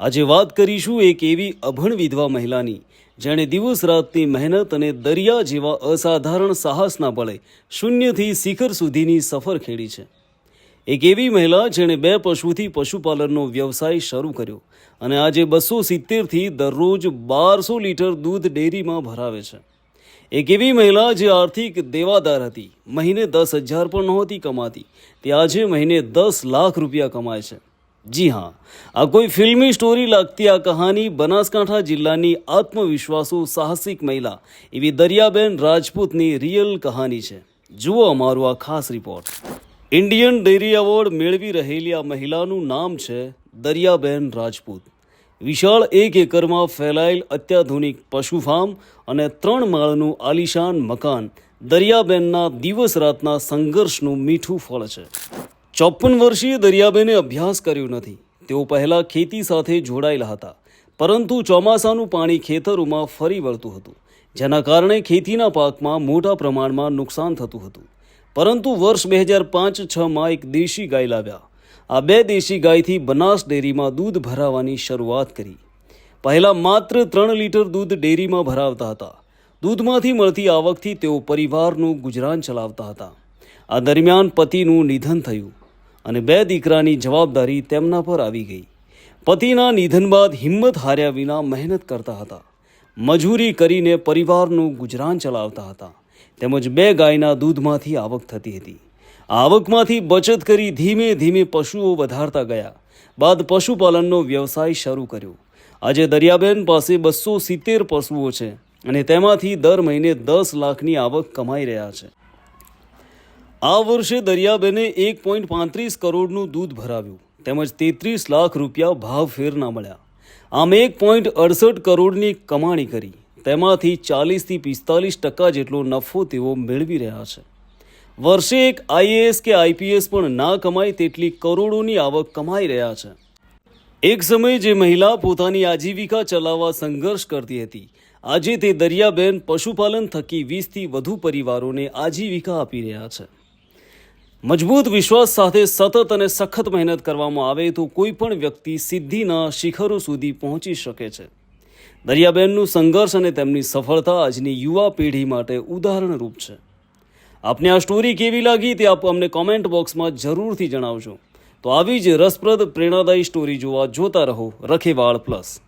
આજે વાત કરીશું એક એવી અભણ વિધવા મહિલાની, જેણે દિવસ રાતની મહેનત અને દરિયા જેવા અસાધારણ સાહસના બળે શૂન્યથી શિખર સુધીની સફર ખેડી છે. એક એવી મહિલા જેણે બે પશુથી પશુપાલનનો વ્યવસાય શરૂ કર્યો અને આજે બસો સિત્તેરથી દરરોજ બારસો લીટર દૂધ ડેરીમાં ભરાવે છે. એક એવી મહિલા જે આર્થિક દેવાદાર હતી, મહિને દસ હજાર પણ નહોતી કમાતી, તે આજે મહિને દસ લાખ રૂપિયા કમાય છે. જી હા. આ કોઈ ફિલ્મી સ્ટોરી લાગતી આ કહાની બનાસકાંઠા જિલ્લાની આત્મવિશ્વાસુ સાહસિક મહિલા એવી દરિયાબેન રાજપૂતની રિયલ કહાની છે. જુઓ અમારો આ ખાસ રિપોર્ટ. ઇન્ડિયન ડેરી એવોર્ડ મેળવી રહેલી આ મહિલાનું નામ છે દરિયાબેન રાજપૂત. વિશાળ એક એકરમાં ફેલાયેલ અત્યાધુનિક પશુ ફાર્મ અને ત્રણ માળનું આલિશાન મકાન દરિયાબેનના દિવસ રાતના સંઘર્ષનું મીઠું ફળ છે. ચોપન વર્ષીય દરિયાબેને અભ્યાસ કર્યો નથી. તેઓ પહેલાં ખેતી સાથે જોડાયેલા હતા, પરંતુ ચોમાસાનું પાણી ખેતરોમાં ફરી વળતું હતું, જેના કારણે ખેતીના પાકમાં મોટા પ્રમાણમાં નુકસાન થતું હતું. પરંતુ વર્ષ બે હજાર પાંચ છમાં એક દેશી ગાય લાવ્યા. આ બે દેશી ગાયથી બનાસ ડેરીમાં દૂધ ભરાવાની શરૂઆત કરી. પહેલાં માત્ર ત્રણ લીટર દૂધ ડેરીમાં ભરાવતા હતા. દૂધમાંથી મળતી આવકથી તેઓ પરિવારનું ગુજરાન ચલાવતા હતા. આ દરમિયાન પતિનું નિધન થયું. અને બે દીકરાની જવાબદારી તેમના પર આવી ગઈ. પતિના નિધન બાદ હિંમત હાર્યા વિના મહેનત કરતા હતા. મજૂરી કરીને પરિવારનું ગુજરાન ચલાવતા હતા. તેમજ બે ગાયના દૂધમાંથી આવક થતી હતી. આવકમાંથી બચત કરી ધીમે ધીમે પશુઓ વધારતા ગયા. બાદ પશુપાલનનો વ્યવસાય શરૂ કર્યો. આજે દરિયાબેન પાસે બસો સિત્તેર પશુઓ છે અને તેમાંથી દર મહિને દસ લાખની આવક કમાઈ રહ્યા છે. આ વર્ષે દરિયાબેને એક પોઈન્ટ પાંત્રીસ કરોડનું દૂધ ભરાવ્યું. તેમજ તેત્રીસ લાખ રૂપિયા ભાવ ફેરના મળ્યા. આમ એક પોઈન્ટ અડસઠ કરોડની કમાણી કરી. તેમાંથી ચાલીસથી પિસ્તાલીસ ટકા જેટલો નફો તેઓ મેળવી રહ્યા છે. વર્ષે એક આઈએએસ કે આઈપીએસ પણ ના કમાય તેટલી કરોડોની આવક કમાઈ રહ્યા છે. એક સમયે જે મહિલા પોતાની આજીવિકા ચલાવવા સંઘર્ષ કરતી હતી, આજે તે દરિયાબેન પશુપાલન થકી વીસથી વધુ પરિવારોને આજીવિકા આપી રહ્યા છે. મજબૂત વિશ્વાસ સાથે સતત અને સખત મહેનત કરવામાં આવે તો કોઈ પણ વ્યક્તિ સિદ્ધિના શિખરો સુધી પહોંચી શકે છે. દરિયાબેનનું સંઘર્ષ અને તેમની સફળતા આજની યુવા પેઢી માટે ઉદાહરણરૂપ છે. આપને આ સ્ટોરી કેવી લાગી તે આપ અમને કોમેન્ટ બોક્સમાં જરૂરથી જણાવજો. તો આવી જ રસપ્રદ પ્રેરણાદાયી સ્ટોરી જોવા જોતા રહો રખેવાળ પ્લસ.